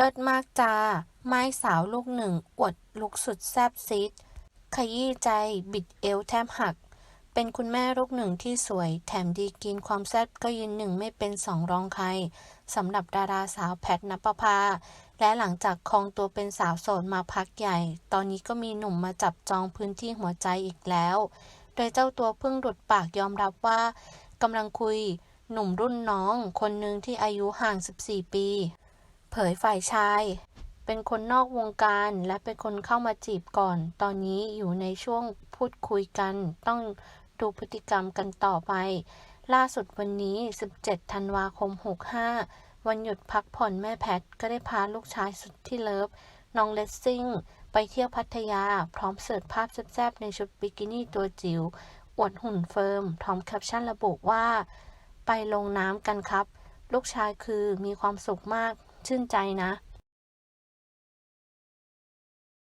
ลิศมากจ้า ไม้สาวลูกหนึ่ง อวดลุกสุดแซบซีดขยี้ใจ บิดเอวแทบหัก เป็นคุณแม่ลูกหนึ่งที่สวย แถมดีกินความแซ่บก็ยืนหนึ่งไม่เป็นสองรองใครสำหรับดาราสาวแพทนปภา และหลังจากครองตัวเป็นสาวโสดมาพักใหญ่ ตอนนี้ก็มีหนุ่มมาจับจองพื้นที่หัวใจอีกแล้ว โดยเจ้าตัวเพิ่งหลุดปากยอมรับว่ากำลังคุยหนุ่มรุ่นน้องคนหนึ่งที่อายุห่าง 14 ปี เผยฝ่ายชาย เป็นคนนอกวงการและเป็นคนเข้ามาจีบก่อน ตอนนี้อยู่ในช่วงพูดคุยกัน ต้องดูพฤติกรรมกันต่อไป ล่าสุดวันนี้ 17 ธันวาคม 65 วันหยุดพักผ่อนแม่แพท ก็ได้พาลูกชายสุดที่เลิฟ น้องเลสซิ่ง ไปเที่ยวพัทยา พร้อมเสิร์ชภาพแซ่บๆในชุดบิกินี่ตัวจิ๋วอวดหุ่นเฟิร์มพร้อมแคปชั่นระบุว่า ไปลงน้ำกันครับ ลูกชายคือมีความสุขมาก ชื่นใจนะ